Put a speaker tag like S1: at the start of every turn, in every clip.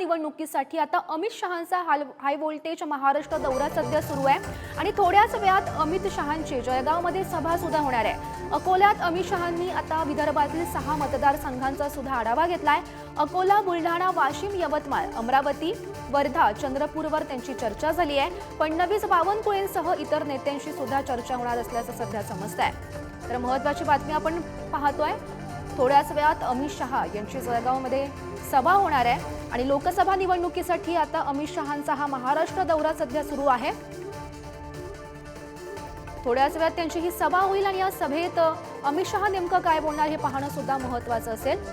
S1: निवडणुकीसाठी आता अमित शहांचा हाल हाय व्होल्टेज महाराष्ट्र दौरा सध्या सुरू आहे. आणि थोड्याच वेळात अमित शहांची जळगावमध्ये सभा सुद्धा होणार आहे. अकोल्यात अमित शहांनी आता विदर्भातील सहा मतदारसंघांचा सुद्धा आढावा घेतलाय. अकोला बुलढाणा वाशिम यवतमाळ अमरावती वर्धा चंद्रपूरवर त्यांची चर्चा झाली आहे. फडणवीस बावनकुळेंसह इतर नेत्यांशी सुद्धा चर्चा होणार असल्याचं सध्या समजत आहे तर महत्वाची बातमी आपण पाहतोय. थोड्याच वेळात अमित शहा यांची जळगावमध्ये सभा होणार आहे आणि लोकसभा निवडणुकीसाठी आता अमित शहांचा हा महाराष्ट्र दौरा सध्या सुरू आहे. थोड्याच वेळात त्यांची ही सभा होईल आणि या सभेत अमित शहा नेमकं काय बोलणार हे पाहणं सुद्धा महत्वाचं असेल.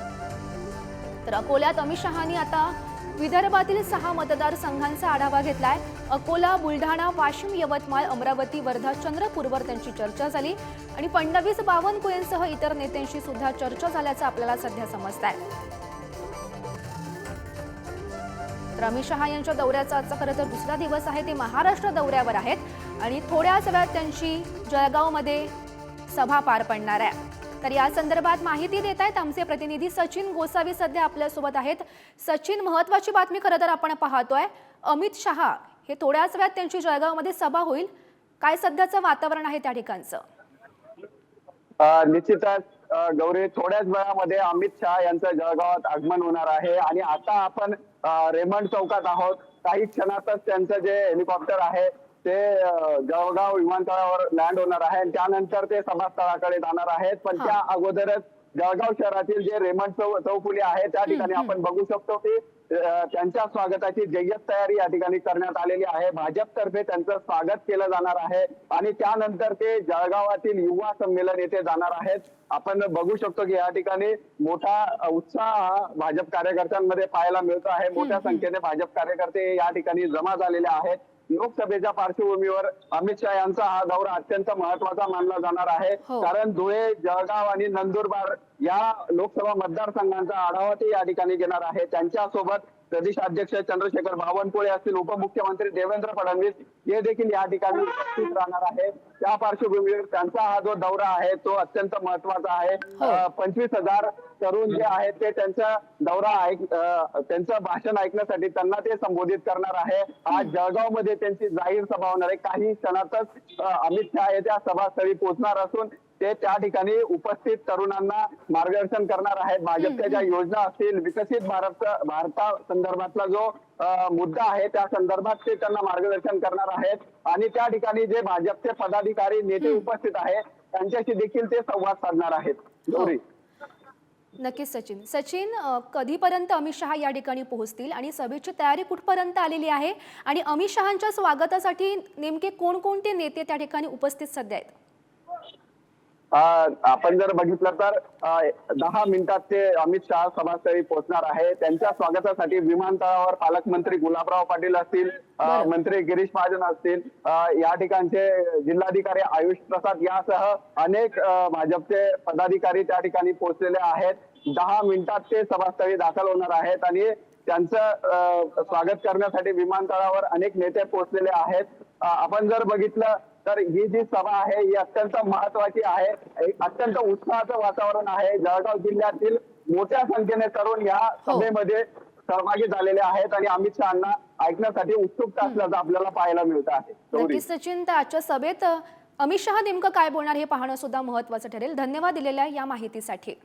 S1: तर अकोल्यात अमित शहानी आता विदर्भातील सहा मतदारसंघांचा आढावा घेतलाय. अकोला बुलढाणा वाशिम यवतमाळ अमरावती वर्धा चंद्रपूरवर त्यांची चर्चा झाली आणि फडणवीस बावनकुळेंसह इतर नेत्यांशी सुद्धा चर्चा झाल्याचं आपल्याला सध्या समजत आहे तर अमित शहा यांच्या दौऱ्याचा आजचा खरं तर दुसरा दिवस आहे. ते महाराष्ट्र दौऱ्यावर आहेत आणि थोड्याच वेळात त्यांची जळगावमध्ये सभा पार पडणार आहे. तर या संदर्भात माहिती देत आहेत आमचे प्रतिनिधी सचिन गोसावी सध्या आपल्यासोबत आहेत. सचिन महत्वाची बातमी खरं तर आपण पाहतोय. अमित शहा हे थोड्याच वेळात त्यांची जळगावमध्ये सभा होईल. काय सध्याचं वातावरण आहे त्या ठिकाणचं?
S2: निश्चितच गौरी थोड्याच वेळामध्ये अमित शहा यांचं जळगावात आगमन होणार आहे आणि आता आपण रेमंड चौकात आहोत. काही क्षणातच त्यांचं जे हेलिकॉप्टर आहे ते जळगाव विमानतळावर लँड होणार आहे. आणि त्यानंतर ते सभास्थळाकडे जाणार आहेत. पण. त्या अगोदरच जळगाव शहरातील जे रेमंड चौ चौफुली आहे त्या ठिकाणी. आपण बघू शकतो की त्यांच्या स्वागताची जय्यत तयारी या ठिकाणी करण्यात आलेली आहे. भाजपतर्फे त्यांचं स्वागत केलं जाणार आहे. आणि त्यानंतर ते जळगावातील युवा संमेलन येथे जाणार आहेत. आपण बघू शकतो की या ठिकाणी मोठा उत्साह भाजप कार्यकर्त्यांमध्ये पाहायला मिळतो आहे. मोठ्या. संख्येने भाजप कार्यकर्ते या ठिकाणी जमा झालेले आहेत. लोकसभेच्या पार्श्वभूमीवर अमित शहा यांचा हा दौरा अत्यंत महत्त्वाचा मानला जाणार आहे
S1: हो.
S2: कारण धुळे जळगाव आणि नंदुरबार या लोकसभा मतदारसंघांचा आढावा ते या ठिकाणी घेणार आहे त्यांच्यासोबत प्रदेशाध्यक्ष चंद्रशेखर बावनकुळे असतील उपमुख्यमंत्री देवेंद्र फडणवीस हे देखील या ठिकाणी उपस्थित राहणार आहे त्या पार्श्वभूमीवर त्यांचा हा जो दौरा आहे तो अत्यंत महत्त्वाचा आहे.
S1: हो.
S2: पंचवीस हजार तरुण जे आहेत ते त्यांचा दौरा ऐक त्यांचं भाषण ऐकण्यासाठी त्यांना ते संबोधित करणार आहे. आज जळगावमध्ये त्यांची जाहीर सभा होणार आहे. काही क्षणातच अमित शहा येत्या सभास्थळी पोहोचणार असून ते त्या ठिकाणी उपस्थित तरुणांना मार्गदर्शन करणार आहेत. भाजपच्या ज्या योजना असतील विकसित भारत भारता संदर्भातला जो मुद्दा आहे त्या संदर्भात ते त्यांना मार्गदर्शन करणार आहेत. आणि त्या ठिकाणी जे भाजपचे पदाधिकारी नेते उपस्थित आहेत त्यांच्याशी देखील ते संवाद साधणार आहेत. गौरी
S1: नक्कीच सचिन. सचिन कधीपर्यंत अमित शहा या ठिकाणी पोहोचतील? आणि सभेची तयारी कुठपर्यंत आलेली आहे? आणि अमित शहांच्या स्वागतासाठी नेमके कोणकोणते नेते त्या ठिकाणी उपस्थित सध्या आहेत?
S2: आपण जर बघितलं तर दहा मिनिटात ते अमित शहा सभास्थळी पोहोचणार आहे त्यांच्या स्वागतासाठी विमानतळावर पालकमंत्री गुलाबराव पाटील असतील. मंत्री गिरीश महाजन असतील या ठिकाणचे जिल्हाधिकारी आयुष प्रसाद यासह अनेक भाजपचे पदाधिकारी त्या ठिकाणी पोहोचलेले आहेत दहा मिनिटात ते सभास्थळी दाखल होणार आहेत आणि त्यांचं स्वागत करण्यासाठी विमानतळावर अनेक नेते पोहोचलेले आहेत. आपण जर बघितलं तर ही जी सभा आहे ही अत्यंत महत्वाची आहे. अत्यंत उत्साहाचं वातावरण आहे. जळगाव जिल्ह्यातील मोठ्या संख्येने तरुण या
S1: हो.
S2: सभेमध्ये सहभागी झालेले आहेत आणि अमित शहाना ऐकण्यासाठी उत्सुकता असल्याचं आपल्याला पाहायला मिळत आहे.
S1: सचिन तर आजच्या सभेत अमित शहा नेमकं काय बोलणार हे पाहणं सुद्धा महत्वाचं ठरेल. धन्यवाद दिलेल्या या माहितीसाठी.